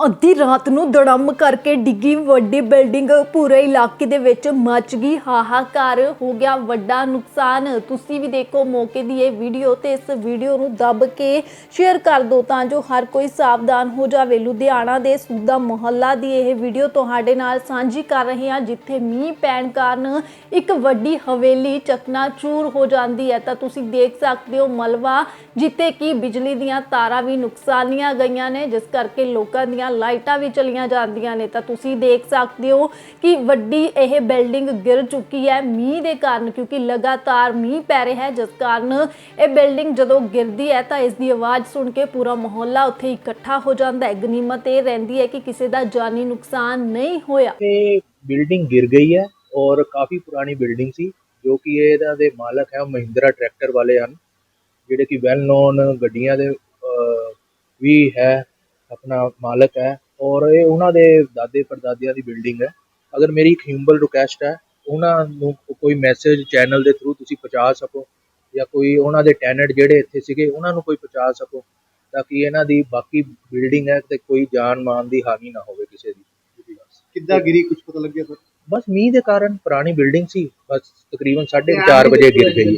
ਅੱਧੀ ਰਾਤ ਨੂੰ ਦੜਮ ਕਰਕੇ ਡਿੱਗੀ ਵੱਡੀ ਬਿਲਡਿੰਗ ਪੂਰੇ ਇਲਾਕੇ ਦੇ ਵਿੱਚ ਮਚ ਗਈ। ਹਾਹਾਕਾਰ ਹੋ ਗਿਆ, ਵੱਡਾ ਨੁਕਸਾਨ। ਤੁਸੀਂ ਵੀ ਦੇਖੋ ਮੌਕੇ ਦੀ ਇਹ ਵੀਡੀਓ ਤੇ ਇਸ ਵੀਡੀਓ ਨੂੰ ਦੱਬ ਕੇ ਸ਼ੇਅਰ ਕਰ ਦਿਓ ਤਾਂ ਜੋ ਹਰ ਕੋਈ ਸਾਵਧਾਨ ਹੋ ਜਾਵੇ। ਲੁਧਿਆਣਾ ਦੇ ਸੂਦਾ ਮੁਹੱਲਾ ਦੀ ਇਹ ਵੀਡੀਓ ਤੁਹਾਡੇ ਨਾਲ ਸਾਂਝੀ ਕਰ ਰਹੇ ਹਾਂ, ਜਿੱਥੇ ਮੀਂਹ ਪੈਣ ਕਾਰਨ ਇੱਕ ਵੱਡੀ ਹਵੇਲੀ ਚਕਨਾਚੂਰ ਹੋ ਜਾਂਦੀ ਹੈ। ਤਾਂ ਤੁਸੀਂ ਦੇਖ ਸਕਦੇ ਹੋ ਮਲਵਾ, ਜਿੱਥੇ ਕਿ ਬਿਜਲੀ ਦੀਆਂ ਤਾਰਾਂ ਵੀ ਨੁਕਸਾਨੀਆਂ ਗਈਆਂ ਨੇ, ਜਿਸ ਕਰਕੇ ਲੋਕਾਂ ਦੀਆਂ ਲਾਈਟਾਂ ਵੀ ਚਲੀਆਂ ਜਾਂਦੀਆਂ ਨੇ, ਤਾਂ ਤੁਸੀਂ ਦੇਖ ਸਕਦੇ ਹੋ ਕਿ ਵੱਡੀ ਇਹ ਬਿਲਡਿੰਗ ਗਿਰ ਚੁੱਕੀ ਹੈ ਮੀਂਹ ਦੇ ਕਾਰਨ, ਕਿਉਂਕਿ ਲਗਾਤਾਰ ਮੀਂਹ ਪੈ ਰਿਹਾ ਹੈ। ਜਿਸ ਕਾਰਨ ਇਹ ਬਿਲਡਿੰਗ ਜਦੋਂ ਗਿਰਦੀ ਹੈ, ਤਾਂ ਇਸ ਦੀ ਆਵਾਜ਼ ਸੁਣ ਕੇ ਪੂਰਾ ਮੁਹੱਲਾ ਉੱਥੇ ਇਕੱਠਾ ਹੋ ਜਾਂਦਾ ਹੈ। ਗਨੀਮਤ ਇਹ ਰਹਿੰਦੀ ਹੈ ਕਿ ਕਿਸੇ ਦਾ ਜਾਨੀ ਨੁਕਸਾਨ ਨਹੀਂ ਹੋਇਆ। ਤੇ ਬਿਲਡਿੰਗ ਗਿਰ ਗਈ ਹੈ ਔਰ ਕਾਫੀ ਪੁਰਾਣੀ ਬਿਲਡਿੰਗ ਸੀ, ਜੋ ਕਿ ਇਹਨਾਂ ਦੇ ਮਾਲਕ ਹੈ ਮਹਿੰਦਰਾ ਟਰੈਕਟਰ ਵਾਲੇ ਹਨ, ਜਿਹੜੇ ਕਿ ਵੈਲ ਨੋਨ ਗੱਡੀਆਂ ਦੇ ਵੀ ਹੈ। ਆਪਣਾ ਮਾਲਕ ਹੈ ਔਰ ਇਹ ਉਹਨਾਂ ਦੇ ਦਾਦੇ ਪੜਦਾਦਿਆਂ ਦੀ ਬਿਲਡਿੰਗ ਹੈ। ਅਗਰ ਮੇਰੀ ਇੱਕ ਹਿੰਬਲ ਰਿਕੁਐਸਟ ਹੈ ਉਹਨਾਂ ਨੂੰ ਕੋਈ ਮੈਸੇਜ ਚੈਨਲ ਦੇ ਥਰੂ ਤੁਸੀਂ ਪਹੁੰਚਾ ਸਕੋ ਜਾਂ ਕੋਈ ਉਹਨਾਂ ਦੇ ਟੈਨੈਂਟ ਜਿਹੜੇ ਇੱਥੇ ਸੀਗੇ ਉਹਨਾਂ ਨੂੰ ਕੋਈ ਪਹੁੰਚਾ ਸਕੋ ਤਾਂ ਕਿ ਇਹਨਾਂ ਦੀ ਬਾਕੀ ਬਿਲਡਿੰਗ ਹੈ ਤੇ ਕੋਈ ਜਾਨ ਮਾਨ ਦੀ ਹਾਨੀ ਨਾ ਹੋਵੇ ਕਿਸੇ ਦੀ। ਕਿੱਦਾਂ ਗਿਰੀ ਕੁਝ ਪਤਾ ਲੱਗਿਆ ਸਰ? ਬਸ ਮੀਂਹ ਦੇ ਕਾਰਨ ਪੁਰਾਣੀ ਬਿਲਡਿੰਗ ਸੀ ਬਸ ਤਕਰੀਬਨ 4:30 ਵਜੇ ਗਿਰ ਗਈ।